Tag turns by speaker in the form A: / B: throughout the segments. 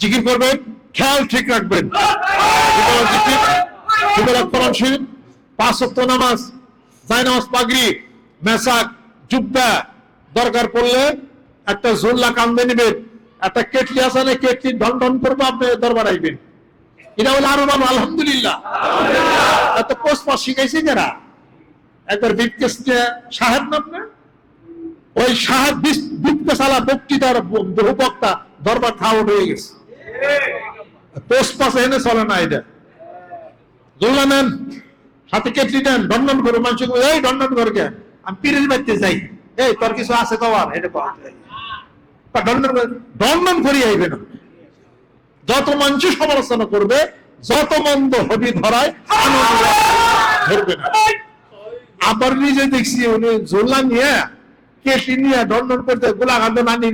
A: জিকির করবেন, খেয়াল ঠিক রাখবেন। পাঁচ নামাজ জায় নামাজ পাগড়ি, মেসাক, জুব্বা দরকার পড়লে একটা জোল্লা কান্দে নেবেন, একটা কেটলি আছে না কেটলি, ঢন ঢন করব আপনি দরবার আইবেন। এটা হলো আরও ভালো আলহামদুলিল্লাহ। এত পোস্ট পাস শিখাইছে যারা? একবার বিপকেস সাহেব না? ওই সাহেব বিপকেস আলা বক্তৃতার বহু বক্তা, দরবার খাওয়া হয়ে গেছে। পোস্ট পাস এনে চলে না এটা। জোল্লা নেন হাতে কেটলি দণ্ডন করো মানুষ এই দণ্ডন করো কে? আমি পীরের বাড়িতে যাই। এই, তোর কিছু আছে কবার এটা তা দণ্ডন করি আইবে না। যত মানুষ সমালোচনা করবে, যত মন্দ হবি ধরায়, ধরবে না। আবার নিজে দেখছি উনি ঝোলা নিয়ে কেটলি নিয়ে দণ্ডন করতে গোলাঘাট নানি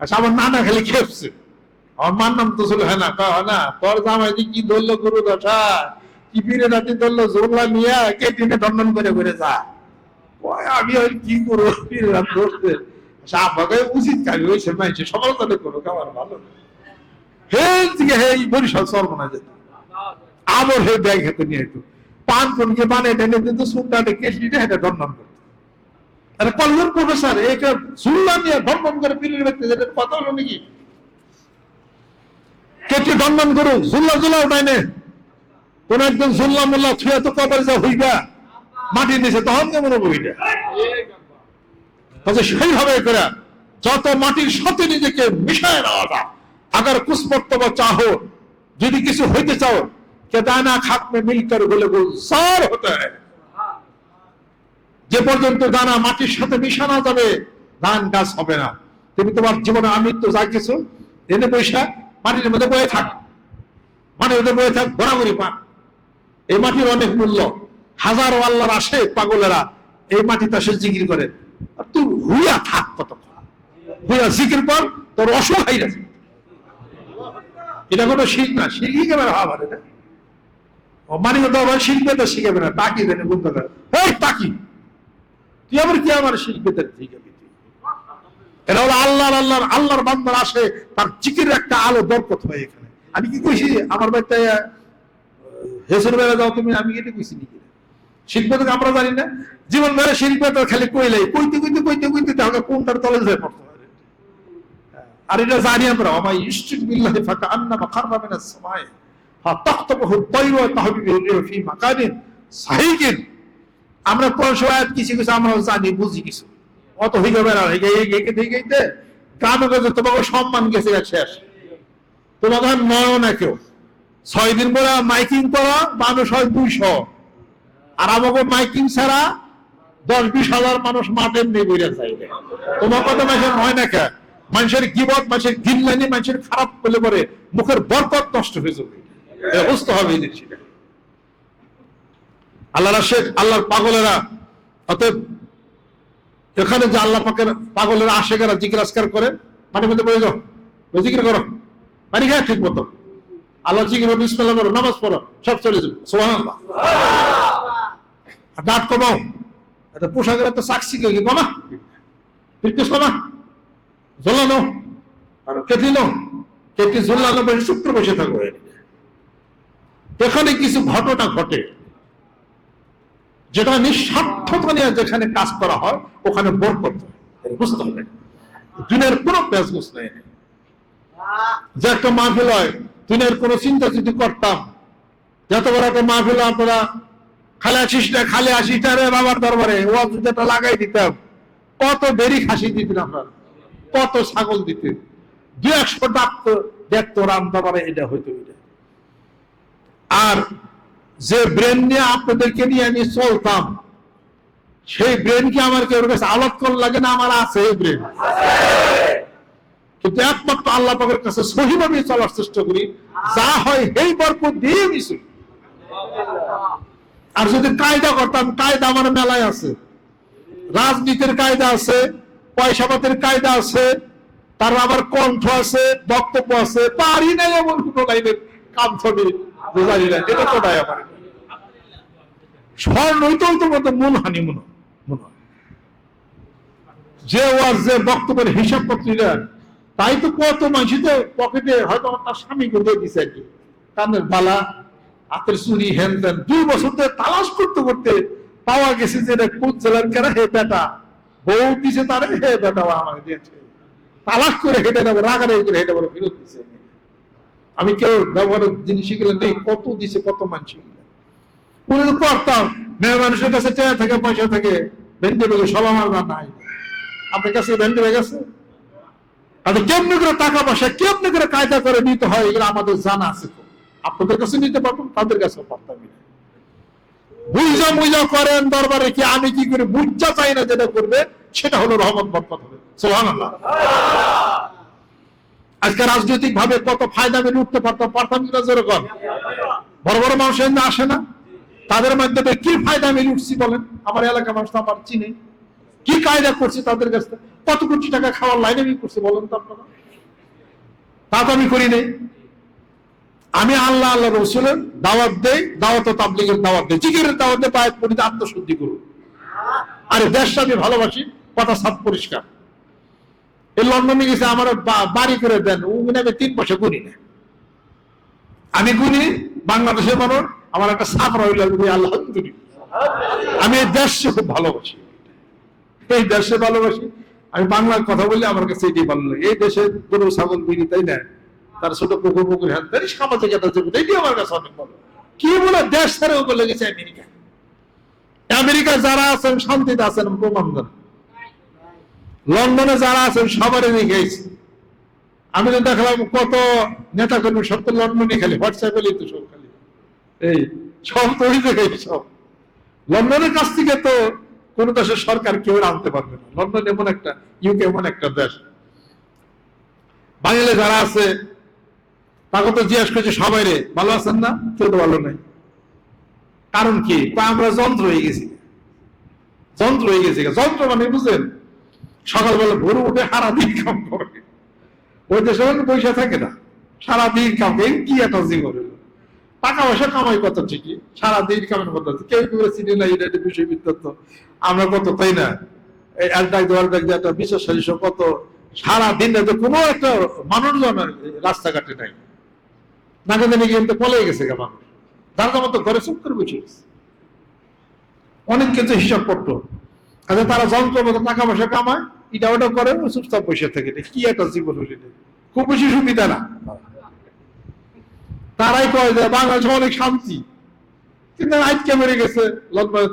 A: আচ্ছা আমার নানা খালি খেপছে। আমার নাম তো ছিল না কয় না তোর জামাই কি ধরলো গুরু দশা? কি পীরে নাতি ধরলো জোরলা নিয়ে কেটিনে দণ্ডন করে করে যা? আমি আর কি করব? পীরে রাত ধরতে। আমাকে উচিত কাজ হয়েছে মাইছে সমালোচনা করো আমার ভালো। হে থেকে হে বরিশাল সর্বনা যেত। আবার হে ব্যাগ হাতে নিয়ে একটু পান কোনকে মানে টেনে দিত, সুন্দর কেটলিটা এটা দণ্ডন করতো। আরে কলেজের প্রফেসর এটা শুনলাম নিয়ে দণ্ডন করে ব্যক্তি যেটা কথা হলো নাকি? কেটে দণ্ডন করো ঝুল্লা ঝুলা উঠাই কোন একজন ঝুল্লা মুল্লা ছুঁয়ে তো কবর যা হইবা মাটি নিচে তখন কেমন বইটা তাহলে সেইভাবে করে যত মাটির সাথে নিজেকে মিশায় নেওয়াটা আগার কুসমর্তবা চাহো, যদি কিছু হইতে চাও কে দানা খাত মে মিলকর বলে গুলজার হতে যে পর্যন্ত দানা মাটির সাথে মিশানো যাবে, ধান গাছ হবে না। তুমি তোমার জীবনে আমৃত্যু যা কিছু এনে পয়সা মাটির মধ্যে বয়ে থাক। মাটির মধ্যে বয়ে থাক, বরাবরই পান এই মাটির অনেক মূল্য। হাজারো আল্লাহর আসে পাগলেরা এই মাটিতে সে জিকির করে। আর তুই হুইয়া থাক কতক্ষণ? হুইয়া জিকির কর, তোর অসহায় আছে এটা কোনো শিখ না শিখি কেমন হওয়ার এটা মানি মতো আবার শিখবে তো শিখাবে না, তাকি দেন করে। এই তাকি। তুই আবার কি আমার শিখবে তার শিখাবি এটা হলো আল্লাহর আল্লাহর আসে, তার চিকির একটা আলো বরকত হয় এখানে। আমি কি কইছি? আমার হেসের বেলা যাও তুমি, আমি এটা কইছি নাকি? আমরা জানি না। জীবন তো খালি কইলাই কইতে কইতে কইতে কইতে তাহলে কোনটার তলে যায় পড়তে পারে আর এটা জানি আমরা আমার ফাকা আন্নামা খাররা মিনাস সামাই, ফাতাখতাবহু আত-তায়রু ওয়া তাহবিবু ফি সাহিকিন আমরা কোন সময় কিছু কিছু আমরা জানি, বুঝি কিছু। এই এই থেকে এইতে গ্রামে গেছে তোমাকে সম্মান গেছে শেষ। তোমাকে নয় না কেউ। ছয় দিন পরে মাইকিং করা মানুষ হয় দুইশো। আর আমাকে মাইকিং ছাড়া দশ বিশ হাজার মানুষ মাঠে নেই বইরা চাইবে তোমার কথা মানুষের হয় না কে মানুষের গিবত, মানুষের গিল্লানি মানুষের খারাপ করলে পরে মুখের বরকত নষ্ট হয়ে যাবে। এটা হবে আল্লাহ শেখ আল্লাহর পাগলেরা, অতএব এখানে যে আল্লাহ পাকের পাগলেরা আশেকেরা জিকির আসকার করে মানে মধ্যে বলে যাও জিকির করো। মানে খায় ঠিক মতো আল্লাহ জিকির বিসমিল্লাহ করো নামাজ পড়ো, সব চলে যাবে। আর দাঁত কমাও। এটা পোশাকের একটা সাক্ষী কে কমা? ফিরতে কমা? জ্বলানো আর কেটলি নো কেটলি জ্বলানো বসে শুক্র বসে থাকো। এখানে কিছু ঘটনা ঘটে। যেটা নিঃস্বার্থতা নিয়ে যেখানে কাজ করা হয়, ওখানে হয়। এটা বুঝতে হবে দিনের কোনো পেঁচগুস নেই। যে একটা মাহফিল হয় দিনের কোনো চিন্তা যদি করতাম, যত বড় একটা মাহফিল আপনারা খালে আসিস না, খালে আসিস না রে বাবার দরবারে ও যেটা লাগাই দিতাম, কত বেরি খাসি দিতেন আপনার কত ছাগল দিতেন। দু একশো ডাক্তার দেখতো রান্না পারে এটা হইতো, এটা। আর যে ব্রেন নিয়ে আপনাদেরকে নিয়ে আমি চলতাম, সেই ব্রেন কি আমার কেউ কাছে আলাপ করা লাগে না? আমার আছে এই ব্রেন কিন্তু একমাত্র আল্লাহ পাকের কাছে সহিভাবে চলার চেষ্টা করি। যা হয় এই বরকত দিয়ে মিশি আর যদি কায়দা করতাম, কায়দা আমার মেলায় আছে। রাজনীতির কায়দা আছে, পয়সাপাতের কায়দা আছে, তার আবার কণ্ঠ আছে, বক্তব্য আছে, পারি নাই এমন কোন লাইনের কাম ছবি। এটা তো আমার। স্বর্ণই তো মন হানি। যে ওয়ার যে বক্তব্যের হিসাব তাই তো কত পকেটে হয়তো তার স্বামীকে দিয়ে দিছে আর কি। কানের বালা, হাতের চুরি দুই বছর ধরে তালাশ করতে করতে পাওয়া গেছে যে এটা কোন জেলার কেনা হে বেটা। বউ দিছে তারে, হে বেটা আমাকে দিয়েছে। তালাশ করে হেঁটে নেব, রাগারাগি করে হেঁটে বলে ফেরত দিছে। আমি কেউ ব্যবহারের জিনিস শিখলে নেই, কত দিছে, কত করতাম মেয়ে মানুষের কাছে চেয়ে থাকে, পয়সা থাকে সব আমার না, নাই। আপনার কাছে আর কেমনি করে টাকা পয়সা, কেমনি করে কায়দা করে নিতে হয়, এগুলো আমাদের জানা আছে তো। আপনাদের কাছে নিতে পারতাম তাদের কাছে পারতাম। বুঝা মুজা করেন দরবারে কি আমি কি করে বুঝা চাই না যেটা করবে, সেটা হলো রহমত বরকত হবে। সোহান আজকে রাজনৈতিক ভাবে কত ফায়দা মেনে উঠতে পারতাম পারতাম কিনা যেরকম বড় বড় মানুষ এমনি আসে না। তাদের মাধ্যমে কি ফায়দা মেনে উঠছি বলেন? আমার এলাকা মানুষ আমার চিনে। কি কায়দা করছি তাদের কাছ কত কোটি টাকা খাওয়ার লাইনে আমি করছি বলেন তো আপনারা? তা তো আমি করি নাই। আমি আল্লাহ আল্লাহ রসুলের দাওয়াত দেই, দাওয়াত তাবলিগের দাওয়াত দেই। জিকিরের দাওয়াত দেয় পায়ের পরিতে আত্মশুদ্ধি করুন। আরে দেশটা আমি ভালোবাসি, কথা সাত পরিষ্কার। এই লন্ডনে গেছে, আমার বাড়ি করে দেন। ওখানে আমি তিন পয়সা গুনি না আমি গুনি, বাংলাদেশের মানুষ, আমার একটা সাপ রইল আলহামদুলিল্লাহ। আমি এই দেশকে খুব ভালোবাসি। এই দেশে ভালোবাসি। আমি বাংলার কথা বললে আমার কাছে এটি ভালো লাগে। এই দেশে গরু ছাগল বিড়ি তাই না? তার ছোট পুকুর পুকুর হ্যান তাই সামাজিক এটি আমার কাছে অনেক ভালো। কি বলে দেশ ছেড়ে বলে গেছে আমেরিকা? আমেরিকা যারা আছেন, শান্তিতে আছেন প্রমাণ দেন লন্ডনে যারা আছেন, সবারই নিয়ে গেছে। আমি তো দেখলাম কত নেতা কর্মী সব তো লন্ডনে খালি, হোয়াটসঅ্যাপে তো সব খালি। এই সব তো ওই জায়গায় সব। লন্ডনের কাছ থেকে তো কোন দেশের সরকার কেউ আনতে পারবে না। লন্ডন এমন একটা ইউকে এমন একটা দেশ। বাঙালি যারা আছে, তাকে তো জিজ্ঞেস করছে, সবাই রে, ভালো আছেন না? কেউ তো ভালো নাই। কারণ কি? আমরা যন্ত্র হয়ে গেছি। যন্ত্র হয়ে গেছি। যন্ত্র মানে বুঝলেন সকালবেলা ভোর উঠে সারাদিন কাম করে। ওই দেশে পয়সা থাকে না। সারাদিন কাম কি একটা জীবন টাকা পয়সা কামাই কত ঠিকই। সারাদিন কামাই কত কেউ কেউ চিনি না এটা বিষয় আমরা কত তাই না? এক ডাক দু ডাক একটা বিশেষ সদস্য কত সারাদিন রাতে কোনো একটা মানুষজন রাস্তাঘাটে নাই। নাকে কিন্তু পলে গেছে গা মানুষ। তার মতো ঘরে চুপ করে বসে গেছে অনেক কিছু হিসাব করতো আচ্ছা তারা যন্ত্র মতো টাকা পয়সা কামায়, এটা ওটা করে চুপচাপ বসে থাকে। কি একটা জীবন হইলে খুব বেশি সুবিধা না তারাই কয় যে বাংলাদেশে অনেক শান্তি। কিন্তু আজকে মেরে গেছে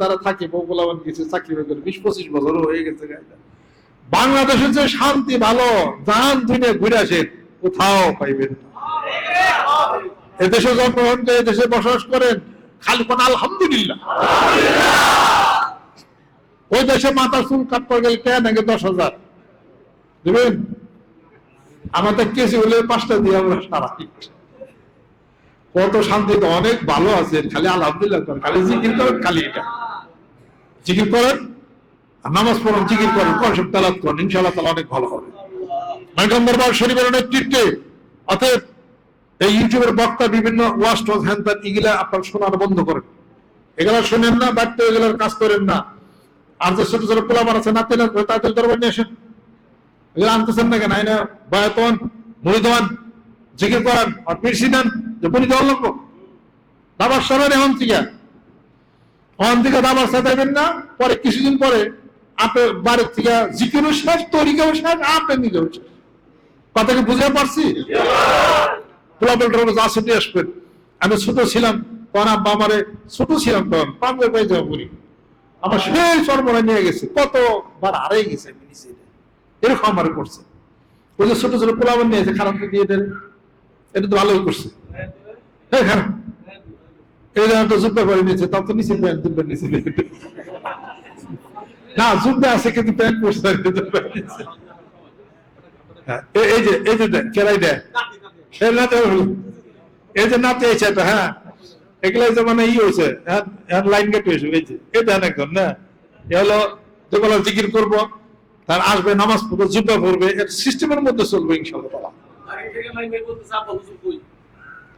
A: তারা থাকে গেছে, চাকরি বাকরি বিশ পঁচিশ বছর হয়ে গেছে যে শান্তি ভালো, জাহান দিনে ঘুরে কোথাও পাইবেন এদেশে জন্মগ্রহণ করে, এদেশে বসবাস করেন, খালি কোন আলহামদুলিল্লাহ। ওই দেশে মাথা চুল কাটতে গেলে কেন নাকি দশ হাজার? দেবেন? আমাদের কেসি হলে পাঁচটা দিয়ে আমরা সারা কত শান্তিতে অনেক ভালো আছেন। খালি আলহামদুলিল্লাহ খালি জিকির করেন, খালি এটা। জিকির করেন নামাজ পড়েন, জিকির করেন কনসেপ্ট তালাত করেন তালা অনেক ভালো হবে। দরবার শরীফের নেতৃত্বে, অতএব এই ইউটিউবের বক্তা বিভিন্ন ওয়াশ টস এগুলা আপনার শোনার বন্ধ করেন। এগুলা শোনেন না, বাড়তে এগুলোর কাজ করেন না। আর যে ছোট ছোট পোলাবার আছে নাতে না তাদের দরবার নিয়ে আসেন। এগুলো আনতেছেন না কেন? আইনা, বায়াতন, মরিদওয়ান, জিকির করান আর পিরসি দেন যে বলি দেওয়ার লোক। দাবার সরেন এখন থেকে। এখন থেকে দাবার না, পরে কিছুদিন পরে আপনার বাড়ির থেকে জিকিরও শেষ, তরিকাও শেষ আপনার নিজেও শেষ। কথাকে বুঝতে পারছি? পোলাপেল ট্রাভেলস আসতে আসবেন। আমি ছোট ছিলাম, তখন আব্বা আমারে ছোট ছিলাম তখন পাঞ্জাব পাই যাওয়া আমার সেই সর্বনা নিয়ে গেছে কতবার হারাই গেছে এরকম আমার করছে। ওই যে ছোট ছোট পোলাপেল নিয়েছে খারাপ দিয়ে দেন। এটা তো ভালোই করছে। হ্যাঁ খারাপ। এই জন্য তো জুব্বা করে নিয়েছে তাও তো নিচে প্যান্ট জুব্বা নিচে না জুব্বা আছে কিন্তু প্যান্ট পরছে। হ্যাঁ, এই- যে এই যে কেরাই দেয় এই নাতে এই যে নাতে এসে তো হ্যাঁ। এগুলো মানে ই হয়েছে লাইন গেট হয়েছে এই যে একজন না? এ হলো যেগুলো জিকির করব তার আসবে নামাজ পড়বে জুব্বা পড়বে এর সিস্টেমের মধ্যে চলবে ইনশাল্লাহ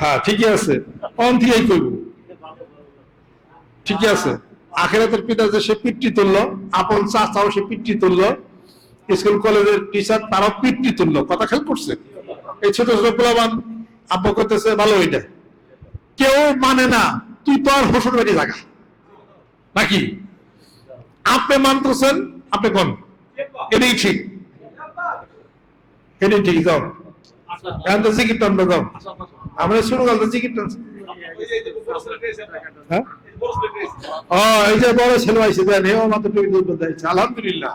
A: হ্যাঁ ঠিকই আছে। অন থেকেই করব ঠিকই আছে। আখেরাতের পিতা যে সে পিতৃ তুললো আপন চাচাও সে পিতৃ তুললো স্কুল কলেজের টিচার তারাও পিতৃ তুল্য। কথা খেয়াল করছে? এই ছোট ছোট পোলাবান আব্বা করতেছে ভালো এটা কেউ মানে না, তুই তো আর হোসেন বাড়ি জায়গা নাকি? আপনি মানতেছেন, আপনি কোন? এটাই ঠিক। এটাই ঠিক, যাও। হ্যাঁ? এই যে আলহামদুলিল্লাহ।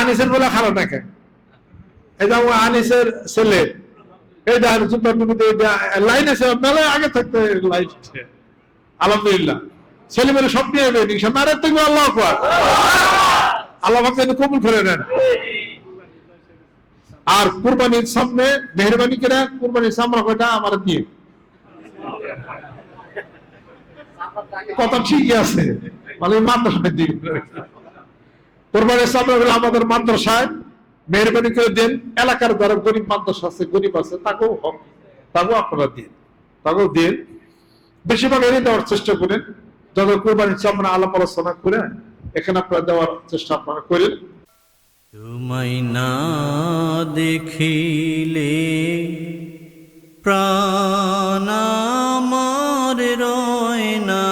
A: আনিসের বলে খারাপ দেখে আনিসের ছেলে এই জুতা টুপিতে লাইন আছে মেলে আগে থাকতে লাইন আলহামদুলিল্লাহ। ছেলে মেয়ে সব নিয়ে যাবে ইনশাল্লাহ আরে তুমি আল্লাহ আকবার। আল্লাহ পাক যেন কবুল করে নেন। আর কুরবানির সামনে মেহরবানি করে কুরবানির সামনে কয়টা আমার দিয়ে কথা ঠিকই আছে। মানে মাদ্রাসায় দিন কোরবানির সামনে হলো আমাদের মাদ্রাসায় মেহরবানি করে দেন, এলাকার যারা গরিব মাদ্রাসা আছে, গরিব আছে, তাকেও হক, তাকেও আপনারা দিন, তাকেও দিন। বেশিরভাগ এনে দেওয়ার চেষ্টা করেন যত কোরবানির সামনে আলাপ আলোচনা করে এখানে আপনারা দেওয়ার চেষ্টা আপনারা করেন।
B: তোমায় না দেখিলে প্রাণ আমার রয় না।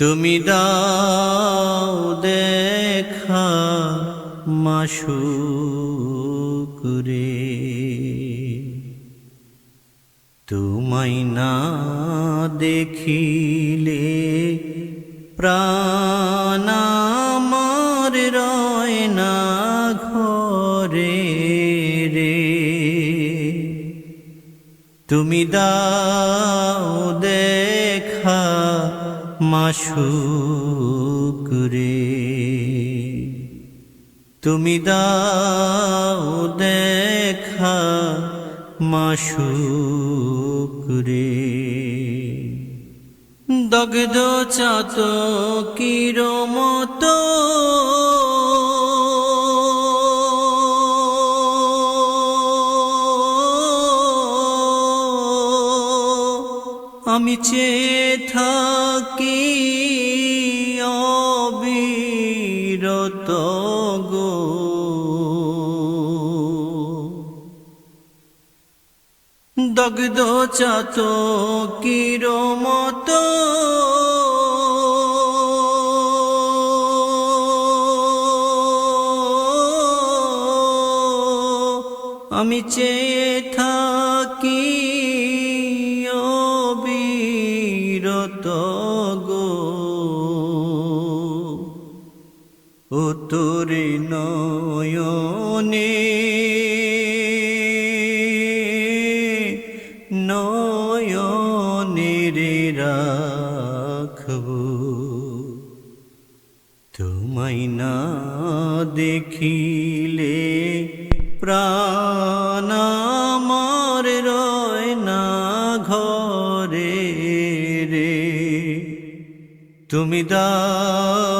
B: তুমি দাও দেখা মাসুক রে। তোমায় না দেখিলে প্রাণ আমার রয় না ঘরে রে। তুমি দাও দেখা মাসুক রে। তুমি দাও দেখা মাসুক রে। দগ্ধ চাত মতো আমি চেয়ে থাকি অবিরত গো। দগ্ধ চাত কির মতো আমি চেয়ে থাকি তোরে নয়নে। নয়নে রে রাখব। তোমায় না দেখিলে প্রাণ আমার রয় না ঘরে রে। তুমি দেখা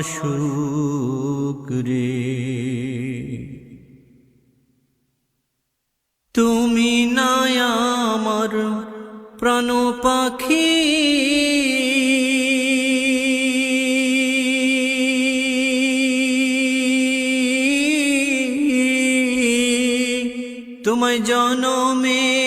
B: মাসুক রে। তুমি নাই আমার প্রাণ পাখি। তোমায় জনমে